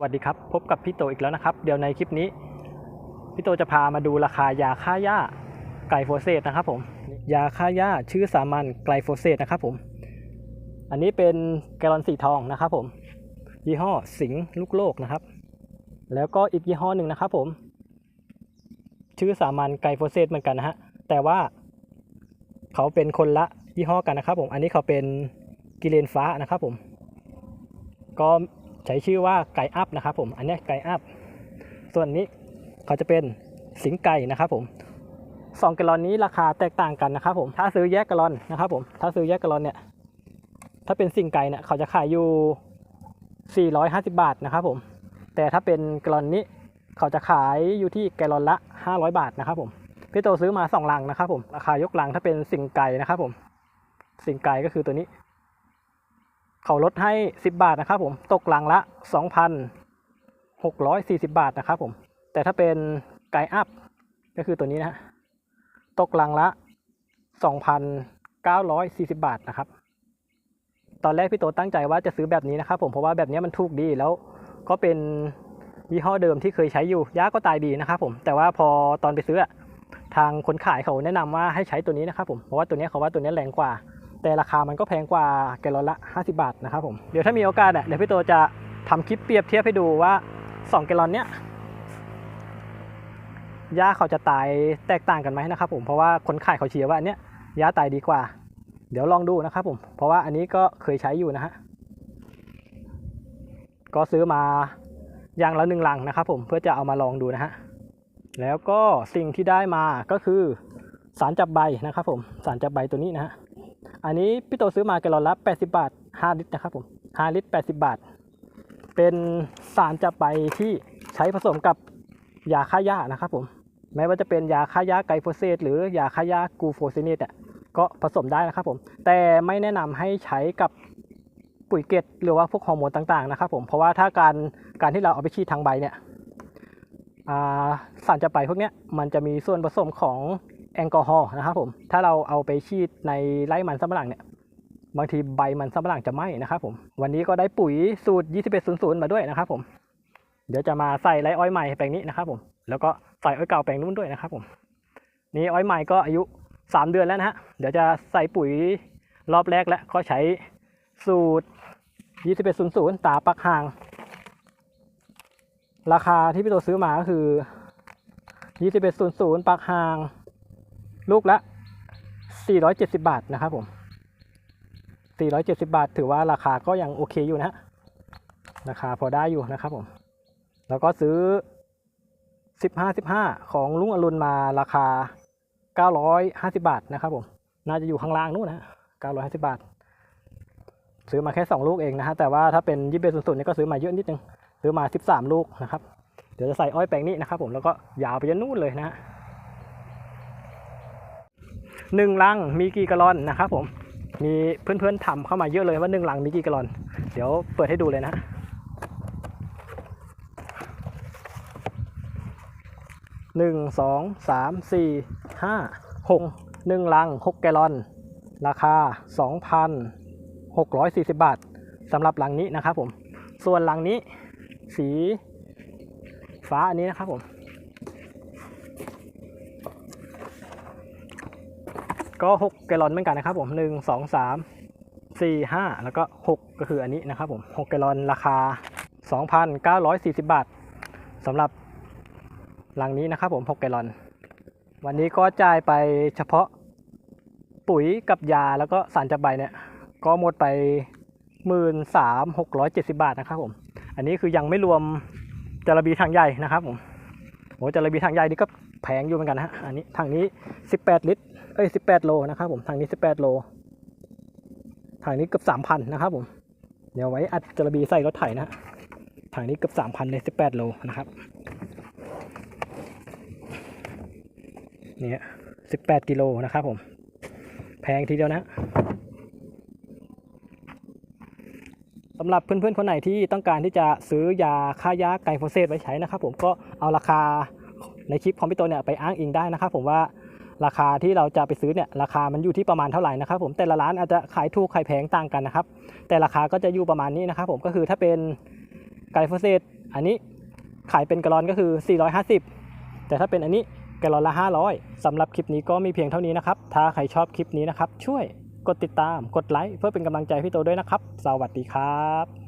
สวัสดีครับ พบกับพี่โตอีกแล้วนะครับ เดี๋ยวในคลิปนี้ พี่โตจะพามาดูราคายาฆ่าหญ้าไกลโฟเซตนะครับผมยาฆ่าหญ้าชื่อสามัญไกลโฟเซตนะครับผมอันนี้เป็นแกลลอนสีทองนะครับผม ยี่ห้อสิงห์ลูกโลกนะครับ แล้วก็อีกยี่ห้อหนึ่งนะครับผม ชื่อสามัญไกลโฟเซตเหมือนกันนะฮะแต่ว่าเขาเป็นคนละยี่ห้อกันนะครับผมอันนี้เขาเป็นกิเลนฟ้านะครับผมก็ ใช้ชื่อว่าไก่อัพนะครับผมอันนี้ไก่อัพส่วนนี้เขาจะเป็นสิงไก่นะครับผมสองแกลลอนนี้ราคาแตกต่างกันนะครับผมถ้าซื้อแยกแกลลอนนะครับผมถ้าซื้อแยกแกลลอนเนี่ยถ้าเป็นสิงไก่เนี่ยเขาจะขายอยู่ 450 บาทนะครับผมแต่ถ้าเป็นแกลลอนนี้เขาจะขายอยู่ที่แกลลอนละ 500 บาทนะครับผมพี่โตซื้อมาสองลังนะครับผมราคายกลังถ้าเป็นสิงไก่นะครับผมสิงไก่ก็คือตัวนี้ เขาลดให้ 10 บาทนะครับผมตกหลังละ 2,640 บาทนะครับผมแต่ถ้าเป็นไก่อัพก็คือตัวนี้นะตกหลังละ 2,940 บาทนะครับ ตอนแรกพี่โตตั้งใจว่าจะซื้อแบบนี้นะครับผมเพราะว่าแบบนี้มันถูกดีแล้วก็เป็นยี่ห้อเดิมที่เคยใช้อยู่ยาก็ตายดีนะครับผมแต่ว่าพอตอนไปซื้อทางคนขายเขาแนะนำว่าให้ใช้ตัวนี้นะครับผมเพราะว่าตัวนี้เขาว่าตัวนี้แรงกว่า แต่ราคามันก็แพงกว่าแกลลอนละ 50 บาทนะครับผมเดี๋ยวถ้ามีโอกาสเนี่ยเดี๋ยวพี่โตจะทำคลิปเปรียบเทียบให้ดูว่า 2 แกลลอนเนี้ยหญ้าเขาจะตายแตกต่างกันไหมนะครับผมเพราะว่าคนขายเขาเชียร์ว่าอันเนี้ยหญ้าตายดีกว่า เดี๋ยวลองดูนะครับผมเพราะว่าอันนี้ก็เคยใช้อยู่นะฮะก็ซื้อมาอย่างละหนึ่งลังนะครับผมเพื่อจะเอามาลองดูนะฮะแล้วก็สิ่งที่ได้มาก็คือสารจับใบนะครับผมสารจับใบตัวนี้นะฮะ อันนี้พี่โตซื้อมาแกลลอนละ80 บาท 5 ลิตรนะครับผม 5 ลิตร 80 บาท เป็นสารจับใบที่ใช้ผสมกับยาฆ่าหญ้านะครับผมแม้ว่าจะเป็นยาฆ่าหญ้าไกลโฟเซตหรือยาฆ่าหญ้ากูโฟซินิตอะก็ผสมได้นะครับผม แต่ไม่แนะนำให้ใช้กับปุ๋ยเกล็ดหรือว่าพวกฮอร์โมนต่างๆนะครับผม เพราะว่าถ้าการการที่เราเอาไปฉีดทางใบเนี่ยสารจับใบพวกเนี้ยมันจะมีส่วนผสมของ แอลกอฮอล์นะครับผมถ้าเราเอาไปฉีดในไร่มันสำปะหลังเนี่ยบางทีใบมันสำปะหลังจะไหม้นะครับผมวันนี้ก็ได้ปุ๋ยสูตร 2100 มาด้วยนะครับผมเดี๋ยวจะมาใส่ไรอ้อยใหม่แปลงนี้นะครับผมแล้วก็ใส่อ้อยเก่าแปลงนู้นด้วยนะครับผมนี่อ้อยใหม่ก็อายุ 3 เดือนแล้วนะฮะเดี๋ยวจะใส่ปุ๋ยรอบแรกแล้วก็ใช้สูตร 2100 ตาปักห่าง ราคาที่พี่โตซื้อมาก็คือ 2100 ปักห่าง ลูกละ 470 บาทนะครับผม 470 บาท ถือว่าราคาก็ยังโอเคอยู่นะฮะราคาพอได้อยู่นะครับผม แล้วก็ซื้อ 15 15 ของลุงอรุณมาราคา 950 บาทนะครับผม น่าจะอยู่ข้างล่างนู้นนะฮะ950 บาท ซื้อมาแค่ 2 ลูกเองนะฮะ แต่ว่าถ้าเป็นยี่เบสุดๆนี่ก็ซื้อมาเยอะนิดนึง ซื้อมา 13 ลูกนะครับ เดี๋ยวจะใส่อ้อยแปลงนี้นะครับผม แล้วก็ยาวไปยันนู่นเลยนะฮะ หนึ่งลังมีกี่กะลอนนะครับผมมีเพื่อนๆทำเข้ามาเยอะเลยว่าหนึ่งลังมีกี่กะลอน เดี๋ยวเปิดให้ดูเลยนะหนึ่งสองสามสี่ห้าหกหนึ่งลังหกแกลลอน ราคาสองพันหกร้อยสี่สิบบาทสำหรับลังนี้นะครับผม ส่วนลังนี้สีฟ้าอันนี้นะครับผม ก็6แกลลอนเหมือนกันนะครับผม1 2 3 4 5 แล้วก็ 6 ก็คืออันนี้นะครับผม6แกลลอนราคา 2,940 บาทสำหรับลังนี้นะครับผม6แกลลอน วันนี้ก็จ่ายไปเฉพาะปุ๋ยกับยาแล้วก็สารจับใบเนี่ย ก็หมดไป 13,670 บาทนะครับผม อันนี้คือยังไม่รวมจระบีถังใหญ่นะครับผมโอ้จระบีถังใหญ่นี่ก็แพงอยู่เหมือนกันนะฮะอันนี้ถังนี้ 18 ลิตร เอ้ย18โลนะครับผมทางนี้18โลทางนี้เกือบ3,000นนะครับผมเดี๋ยวไว้อัดจระบีใส่รถไถนะทางนี้เกือบ3,000เลย18โลนะครับนี่18กิโลนะครับผม แพงทีเดียวนะสำหรับเพื่อนๆคนไหนที่ต้องการที่จะซื้อยาฆ่ายาไกลโฟเซตไว้ใช้นะครับผมก็เอาราคาในคลิปของพี่โตเนี่ยไปอ้างอิงได้นะครับผมว่า ราคาที่เราจะไปซื้อเนี่ยราคามันอยู่ที่ประมาณเท่าไหร่นะครับผมแต่ละร้านอาจจะขายถูกขายแพงต่างกันนะครับ แต่ราคาก็จะอยู่ประมาณนี้นะครับผมก็คือถ้าเป็นไกลโฟเซตอันนี้ขายเป็นกะลอนก็คือ 450 แต่ถ้าเป็นอันนี้กะลอนละ 500สำหรับคลิปนี้ก็มีเพียงเท่านี้นะครับ ถ้าใครชอบคลิปนี้นะครับ ช่วยกดติดตามกดไลค์เพื่อเป็นกำลังใจพี่โตด้วยนะครับ สวัสดีครับ